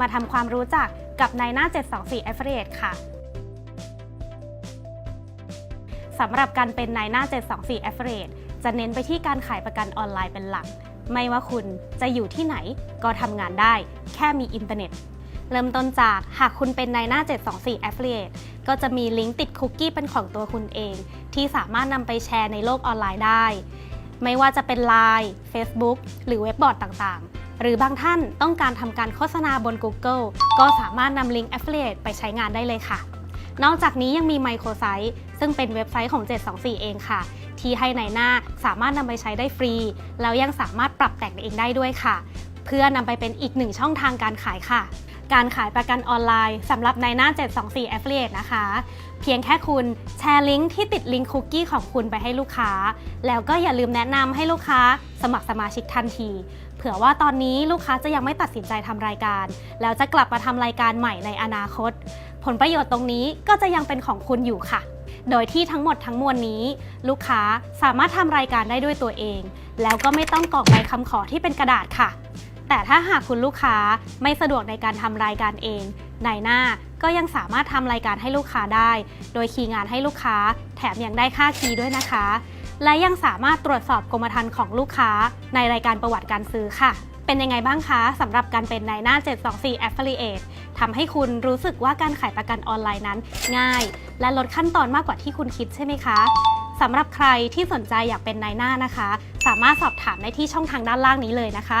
มาทำความรู้จักกับนายหน้า 724 Affiliate ค่ะสำหรับการเป็นนายหน้า 724 Affiliate จะเน้นไปที่การขายประกันออนไลน์เป็นหลัก ไม่ว่าคุณจะอยู่ที่ไหนก็ทำงานได้ แค่มีอินเทอร์เน็ต เริ่มต้นจากหากคุณเป็นนายหน้า 724 Affiliate ก็จะมีลิงก์ติดคุกกี้เป็นของตัวคุณเอง ที่สามารถนำไปแชร์ในโลกออนไลน์ได้ ไม่ว่าจะเป็น Line Facebook หรือเว็บบอร์ดต่างๆ หรือบางท่านต้องการทำการโฆษณาบน Google ก็สามารถนำลิงก์ Affiliate ไปใช้งานได้เลยค่ะ นอกจากนี้ยังมี Microsite ซึ่งเป็นเว็บไซต์ของ 724 เองค่ะ ที่ให้ในหน้าสามารถนำไปใช้ได้ฟรี แล้วยังสามารถปรับแต่งเองได้ด้วยค่ะ เพื่อนำไปเป็นอีกหนึ่งช่องทางการขายค่ะ การขายประกันออนไลน์สำหรับในหน้า 724 Affiliate นะคะ เพียงแค่คุณแชร์ลิงก์ที่ติดลิงก์คุกกี้ของคุณไปให้ลูกค้า แล้วก็อย่าลืมแนะนำให้ลูกค้าสมัครสมาชิกทันที เผื่อว่าตอนนี้ลูกค้าจะยังไม่ตัดสินใจทำรายการ แล้วจะกลับมาทำรายการใหม่ในอนาคต ผลประโยชน์ตรงนี้ก็จะยังเป็นของคุณอยู่ค่ะ โดยที่ทั้งหมดทั้งมวลนี้ ลูกค้าสามารถทำรายการได้ด้วยตัวเอง แล้วก็ไม่ต้องกรอกใบคำขอที่เป็นกระดาษค่ะ แต่ถ้าหากคุณลูกค้าไม่สะดวกในการทำรายการเองนายหน้าก็ยังสามารถทำรายการให้ลูกค้าได้ โดยคีย์งานให้ลูกค้า แถมยังได้ค่าคีย์ด้วยนะคะ และยังสามารถตรวจสอบกรมธรรม์ของลูกค้า ในรายการประวัติการซื้อค่ะ เป็นยังไงบ้างคะสำหรับการเป็นนายหน้า 724 Affiliate ทำให้คุณรู้สึกว่าการขายประกันออนไลน์นั้น ง่าย และลดขั้นตอนมากกว่าที่คุณคิดใช่ไหมคะสำหรับใครที่สนใจอยากเป็นนายหน้านะคะ สามารถสอบถามได้ที่ช่องทางด้านล่างนี้เลยนะคะ